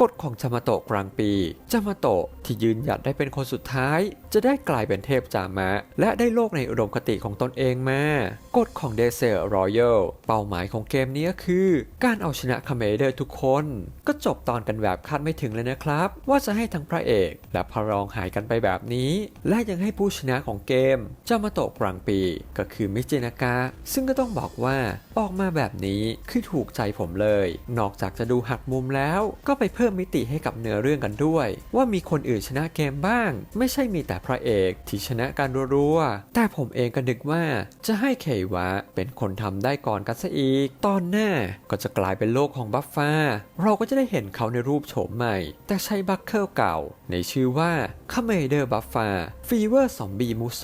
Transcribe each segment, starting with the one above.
กฎของจามาโตะกลางปีจามาโตะที่ยืนหยัดได้เป็นคนสุดท้าย จะได้กลายเป็นเทพจามะ และได้โลกในอุดมคติของตนเองมากฎของเดเซอร์รอยัลเป้าหมายของเกมนี้คือ การเอาชนะคาเมเดอร์ทุกคน ก็จบตอนกันแบบคาดไม่ถึงเลยนะครับ ว่าจะให้ทั้งพระเอก และพระรองหายกันไปแบบนี้ และยังให้ผู้ชนะของเกมจามาโตกลางปี ก็คือมิจินากะซึ่งก็ต้องบอกว่าออกมาแบบนี้คือถูกใจผมเลย นอกจากจะดูหักมุมแล้ว ก็ไปเพิ่มมิติให้กับเนื้อเรื่องกันด้วย ว่ามีคนอื่นชนะเกมบ้าง ไม่ใช่มีแต่พระเอกที่ชนะการรัวๆ แต่ผมเองก็นึกว่าจะให้เควะเป็นคนทำได้ก่อนกันซะอีก ตอนหน้าก็จะกลายเป็นโลกของบัฟฟ้า เราก็จะได้เห็นเขาในรูปโฉมใหม่ แต่ใช้บัคเคิลเก่า ในชื่อว่าคาเมเดอร์บัฟฟ้าฟีเวอร์ซอมบี้มูโซ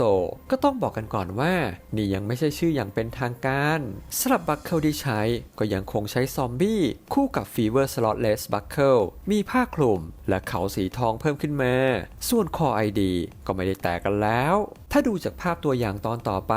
ก็ต้องบอกกันก่อนว่า นี่ยังไม่ใช่ชื่ออย่างเป็นทางการสำหรับบัคเคิลที่ใช้ก็ยังคงใช้ซอมบี้คู่กับฟีเวอร์สล็อตเลสบัคเคิลมีผ้าคลุมและเขาสีทองเพิ่มขึ้นมาส่วนคอ ID ก็ไม่ได้แตกกันแล้ว ถ้าดูจากภาพตัวอย่างตอนต่อไป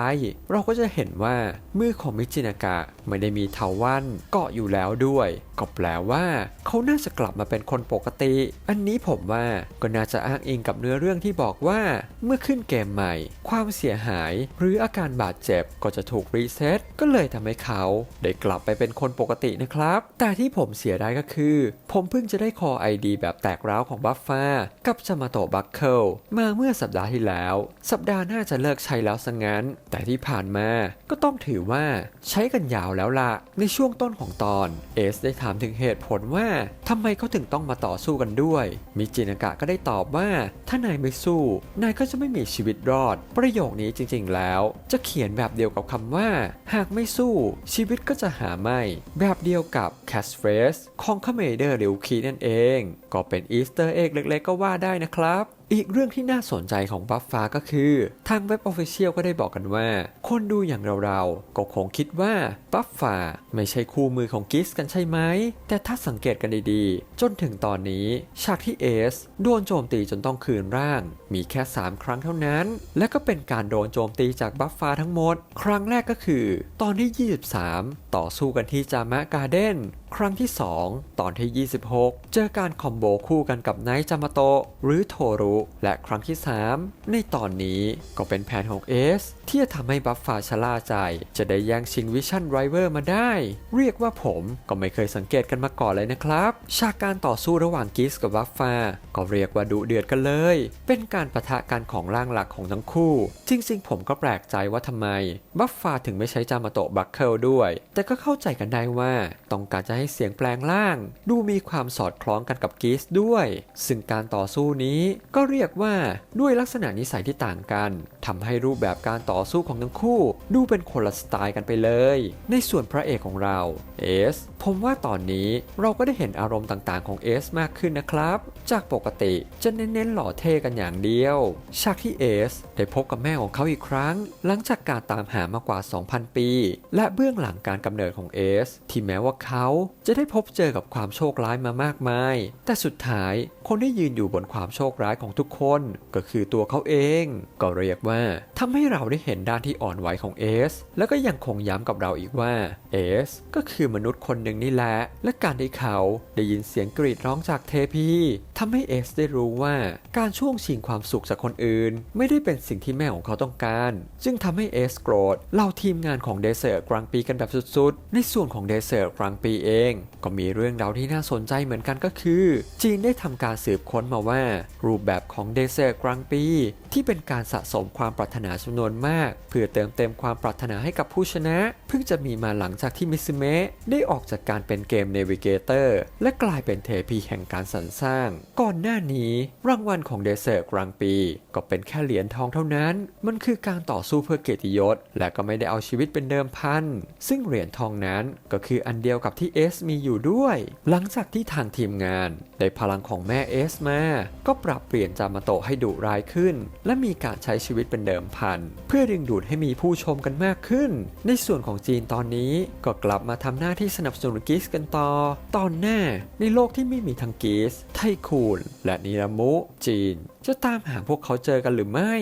เราก็จะเห็นว่ามือของมิจินากะไม่ได้มีเทาวันเกาะอยู่แล้วด้วย ก็แปลว่าเขาน่าจะกลับมาเป็นคนปกติ อันนี้ผมว่าก็น่าจะอ้างอิงกับเนื้อเรื่องที่บอกว่า เมื่อขึ้นเกมใหม่ ความเสียหายหรืออาการบาดเจ็บก็จะถูกรีเซ็ตก็เลยทำให้เขาได้กลับไปเป็นคนปกตินะครับ แต่ที่ผมเสียดายก็คือ ผมเพิ่งจะได้คอ ID แบบแตกร้าวของบัฟฟ้ากับจามาโตบัคเคิลมาเมื่อสัปดาห์ที่แล้ว สัปดาห์หน้าจะเลิกใช้แล้วซะงั้น แต่ที่ผ่านมาก็ต้องถือว่าใช้กันยาวแล้วละในช่วงต้นของตอน เอสได้ถามถึงเหตุผลว่าทำไมเขาถึงต้องมาต่อสู้กันด้วย มิจินากะก็ได้ตอบว่า ถ้านายไม่สู้ นายก็จะไม่มีชีวิตรอด ประโยคนี้จริงๆแล้ว จะเขียนแบบเดียวกับคำว่า หากไม่สู้ ชีวิตก็จะหาไม่ แบบเดียวกับ Catch Phrase ของคาเมเดอร์ริวคีนั่นเอง ก็เป็นอีสเตอร์เอ็กเล็กๆ ก็ว่าได้นะครับอีกเรื่องที่น่าสนใจของบัฟฟ้าก็คือ ทางเว็บออฟฟิเชียลก็ได้บอกกันว่า คนดูอย่างเราๆ ก็คงคิดว่าบัฟฟ้าไม่ใช่คู่มือของกิสกันใช่ไหม แต่ถ้าสังเกตกันดีๆ จนถึงตอนนี้ฉากที่เอสโดนโจมตีจนต้องคืนร่าง มีแค่ 3 ครั้งเท่านั้น และก็เป็นการโดนโจมตีจากบัฟฟ้าทั้งหมด ครั้งแรกก็คือ ตอนที่ 23 ต่อสู้กันที่จามะการ์เด้นครั้งที่ 2 ตอนที่ 26 เจอการคอมโบคู่กันกับไนท์จามาโตหรือโทรุและครั้งที่ 3 ในตอนนี้ก็เป็นแผนของเอสที่จะทำให้บัฟฟาชะล่าใจ จะได้แย่งชิงวิชั่นไรเวอร์มาได้ เรียกว่าผมก็ไม่เคยสังเกตกันมาก่อนเลยนะครับ ฉากการต่อสู้ระหว่างกิสกับบัฟฟาก็เรียกว่าดุเดือดกันเลย เป็นการประทะกันของร่างหลักของทั้งคู่ จริงๆ ผมก็แปลกใจว่าทำไม บัฟฟาถึงไม่ใช้จามาโตะบัคเคิลด้วย แต่ก็เข้าใจกันได้ว่าต้องการจะให้เสียงแปลงร่าง ดูมีความสอดคล้องกันกับกิสด้วย ซึ่งการต่อสู้นี้ก็เรียกว่าด้วยลักษณะนิสัยที่ต่างกันทำให้รูปแบบการต่อ่อสู้ของทั้งคู่ ดูเป็นคนละสไตล์กันไปเลย ในส่วนพระเอกของเราเอสผมว่าตอนนี้เราก็ได้เห็นอารมณ์ต่างๆของเอสมากขึ้นนะครับ จากปกติจะเน้นๆหล่อเท่กันอย่างเดียวฉากที่เอสได้พบกับแม่ของเขาอีกครั้ง หลังจากการตามหามากว่า 2,000 ปี และเบื้องหลังการกำเนิดของเอส ที่แม้ว่าเขาจะได้พบเจอกับความโชคร้ายมามากมาย แต่สุดท้ายคนที่ยืนอยู่บนความโชคร้ายของทุกคนก็คือตัวเขาเอง ก็เรียกว่าทำให้เราได้เห็นด้านที่อ่อนไหวของเอส แล้วก็ยังคงย้ำกับเราอีกว่าเอสก็คือมนุษย์คนหนึ่งนี่แหละและการที่เขาได้ยินเสียงกรีดร้องจากเทพีทำให้เอสได้รู้ว่าการช่วงชิงความสุขจากคนอื่น ไม่ได้เป็นสิ่งที่แม่ของเขาต้องการ จึงทำให้เอสโกรธเล่าทีมงานของเดเซอร์กลางปีกันแบบสุดๆ ในส่วนของเดเซอร์กลางปีเอง ก็มีเรื่องราวที่น่าสนใจเหมือนกันก็คือ จีนได้ทำการสืบค้นมาว่า รูปแบบของเดเซอร์กลางปี ที่เป็นการสะสมความปรารถนาจำนวนมาก เพื่อเติมเต็มความปรารถนาให้กับผู้ชนะ เพิ่งจะมีมาหลังจากที่มิซึเมะได้ออกจากการเป็นเกมเนวิเกเตอร์และกลายเป็นเทพีแห่งการสรรสร้างก่อนหน้านี้ รางวัลของเดเซอร์กลางปี ก็เป็นแค่เหรียญทองเท่านั้น มันคือการต่อสู้เพื่อเกียรติยศ และก็ไม่ได้เอาชีวิตเป็นเดิมพัน ซึ่งเหรียญทองนั้นก็คืออันเดียวกับที่เอสมีอยู่ด้วย หลังจากที่ทางทีมงาน ได้พลังของแม่เอสมา ก็ปรับเปลี่ยนจามาโตะให้ดุร้ายขึ้น และมีการใช้ชีวิตเป็นเดิมพัน เพื่อดึงดูดให้มีผู้ชมกันมากขึ้น ในส่วนของจีนตอนนี้ก็กลับมาทำหน้าที่สนับสนุนกิสกันต่อ ตอนหน้าในโลกที่ไม่มีทั้งกิสไทคูนและนิรามุจีนจะตามหาพวกเขาเจอกันหรือไม่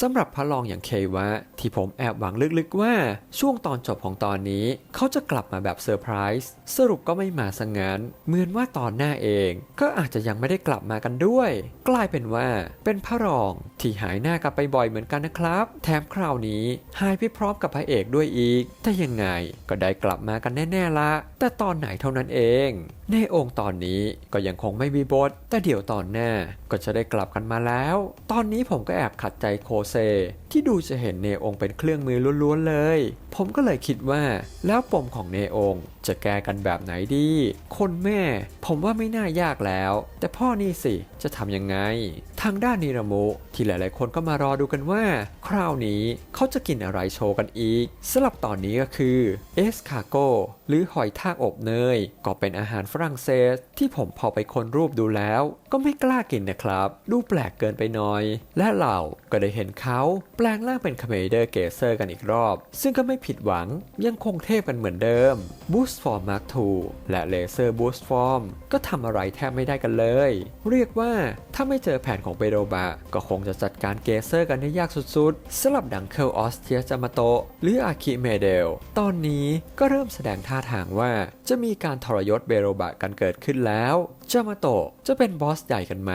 สำหรับพระรองอย่างเควะ ที่ผมแอบหวังลึกๆว่าช่วงตอนจบของตอนนี้ เขาจะกลับมาแบบเซอร์ไพรส์สรุปก็ไม่มาซะงั้นเหมือนว่าตอนหน้าเอง ก็อาจจะยังไม่ได้กลับมากันด้วย กลายเป็นว่าเป็นพระรองที่หายหน้ากันไปบ่อยเหมือนกันนะครับ แถมคราวนี้หายไปพร้อมกับพระเอกด้วยอีก แต่ยังไงก็ได้กลับมากันแน่ๆละแต่ตอนไหนเท่านั้นเอง ในองค์ตอนนี้ก็ยังคงไม่มีบท แต่เดี๋ยวตอนหน้าก็จะได้กลับกันมาแล้ว ตอนนี้ผมก็แอบขัดใจโคเซ ที่ดูจะเห็นเนองเป็นเครื่องมือล้วนๆเลย ผมก็เลยคิดว่า แล้วปมของเนองจะแก้กันแบบไหนดี คนแม่ ผมว่าไม่น่ายากแล้ว แต่พ่อนี่สิจะทำยังไงทางด้านนิรมุที่หลายๆ คนก็มารอดูกันว่า คราวนี้เขาจะกินอะไรโชว์กันอีกสำหรับตอนนี้ก็คือเอสคาโกหรือหอยทากอบเนย ก็เป็นอาหารฝรั่งเศส ที่ผมพอไปค้นรูปดูแล้ว ก็ไม่กล้ากินนะครับ ดูแปลกเกินไปหน่อย และเราก็ได้เห็นเขาแปลงร่างเป็นคาเมเดอร์เกเซอร์กันอีกรอบ ซึ่งก็ไม่ผิดหวังยังคงเทพกันเหมือนเดิม Boost Form Mark II และ Laser Boost Form ก็ทำอะไรแทบไม่ได้กันเลย เรียกว่าถ้าไม่เจอแผนของเบโรบะก็คงจะจัดการเกเซอร์กันได้ยากสุดๆสำหรับดังเคิลออสเทียจามาโตหรืออาคิเมเดล ตอนนี้ก็เริ่มแสดงท่าทางว่าจะมีการทรยศเบโรบะกันเกิดขึ้นแล้วจามาโตะจะเป็นบอสใหญ่กันไหม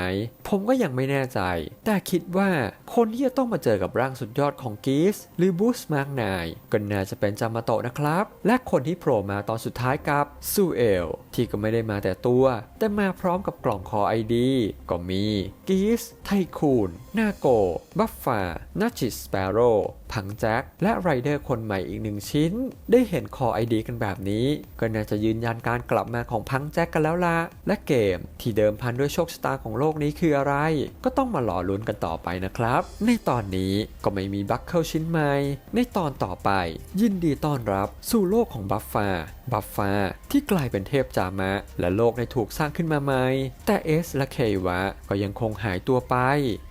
ผมก็ยังไม่แน่ใจ แต่คิดว่าคนที่จะต้องมาเจอกับร่างสุดยอดของกีสหรือบูสมาร์กนายก็น่าจะเป็นจามาโตะนะครับ และคนที่โผล่มาตอนสุดท้ายกับซูเอลที่ก็ไม่ได้มาแต่ตัว แต่มาพร้อมกับกล่องคอไอดี ก็มีกีสไทคูนนาโกบัฟฟานัชิสเปโร พังแจ็คและไรเดอร์คนใหม่อีกหนึ่งชิ้น ได้เห็นคอไอดีกันแบบนี้ ก็น่าจะยืนยันการกลับมาของพังแจ็คกันแล้วละและเกมที่เดิมพันด้วยโชคชะตาของโลกนี้คืออะไร ก็ต้องมารอลุ้นกันต่อไปนะครับ ในตอนนี้ก็ไม่มีบัคเคิลชิ้นใหม่ ในตอนต่อไป ยินดีต้อนรับสู่โลกของบัฟฟาบัฟฟาที่กลายเป็นเทพจามะ และโลกในถูกสร้างขึ้นมาใหม่ แต่เอสและเควะ ก็ยังคงหายตัวไป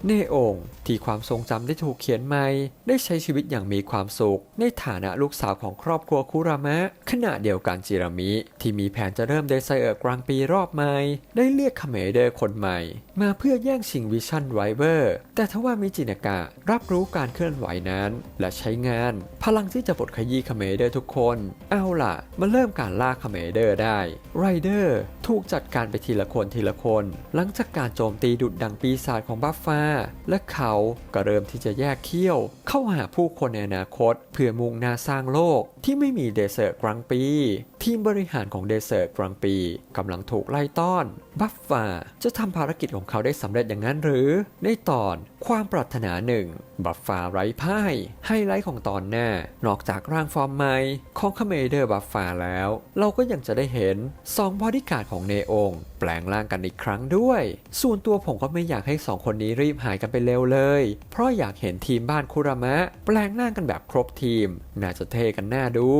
เนองที่ความทรงจำได้ถูกเขียนใหม่ ได้ใช้ชีวิตชีวิตอย่างมีความสุข ในฐานะลูกสาวของครอบครัวคุรามะ ขณะเดียวกันจิรามิ ที่มีแผนจะเริ่มเดซเออร์กลางปีรอบใหม่ ได้เรียกคาเมเดอร์คนใหม่ มาเพื่อแย่งชิงวิชั่นไวเวอร์แต่ทว่ามิจินากะรับรู้การเคลื่อนไหวนั้น และใช้งาน พลังที่จะบดขยี้คาเมเดอร์ทุกคน เอาล่ะ มาเริ่มการล่าคาเมเดอร์ได้ไรเดอร์ถูกจัดการไปทีละคนทีละคน หลังจากการโจมตีดุดดังปีศาจของบัฟฟาและเขาก็เริ่มที่จะแยกเขี้ยว เข้าหาผู้คนในอนาคต เพื่อมุ่งหน้าสร้างโลกที่ไม่มีเดเซอร์กรังปี ทีมบริหารของเดเซอร์กรังปีกำลังถูกไล่ต้อน บัฟฟาจะทำภารกิจของเขาได้สำเร็จอย่างนั้นหรือ ในตอนความปรารถนาหนึ่งบัฟฟาไร้พ่ายไฮไลท์ของตอนหน้า นอกจากร่างฟอร์มใหม่ของคาเมเดอร์บัฟฟาแล้ว เราก็ยังจะได้เห็นสองบอดี้การ์ดของเนอง แปลงร่างกันอีกครั้งด้วย ส่วนตัวผมก็ไม่อยากให้สองคนนี้รีบหายกันไปเร็วเลย เพราะอยากเห็นทีมบ้านคุรามะ แปลงร่างกันแบบครบทีม น่าจะเท่กันน่าดู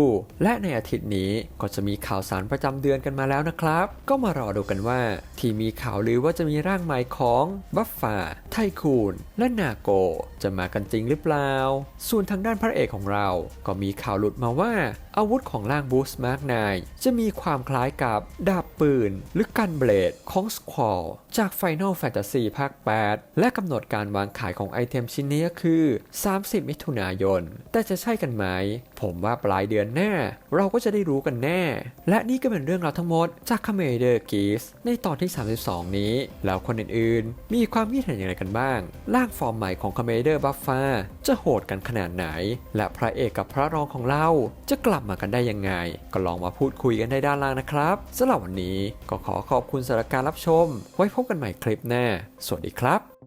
และในอาทิตย์นี้ก็จะมีข่าวสารประจำเดือนกันมาแล้วนะครับ ก็มารอดูกันว่า ที่มีข่าวลือว่าจะมีร่างใหม่ของบัฟฟาไทคูนและนาโก จะมากันจริงหรือเปล่า ส่วนทางด้านพระเอกของเรา ก็มีข่าวหลุดมาว่าอาวุธของร่างบูสมาร์กนจะมีความคล้ายกับดาบปืน หรือกันเบลดของสควอลจาก Final Fantasy ภาค 8 และกำหนดการวางขายของไอเทมชิ้นนี้ก็คือ 30 มิถุนายน แต่จะใช่กันไหม ผมว่าปลายเดือนหน้า เราก็จะได้รู้กันแน่ และนี่ก็เป็นเรื่องราวทั้งหมดจากคาเมเดอร์กีสในตอนที่ 32 นี้ แล้วคนอื่นๆ มีความคิดเห็นอย่างไรกันบ้าง ร่างฟอร์มใหม่ของคาเมเดอร์บัฟฟาจะโหดกันขนาดไหน และพระเอกกับพระรองของเราจะกลับมากันได้ยังไง ก็ลองมาพูดคุยกันได้ด้านล่างนะครับสำหรับวันนี้ก็ขอขอบคุณสำหรับการรับชม ไว้พบกันใหม่คลิปหน้า สวัสดีครับ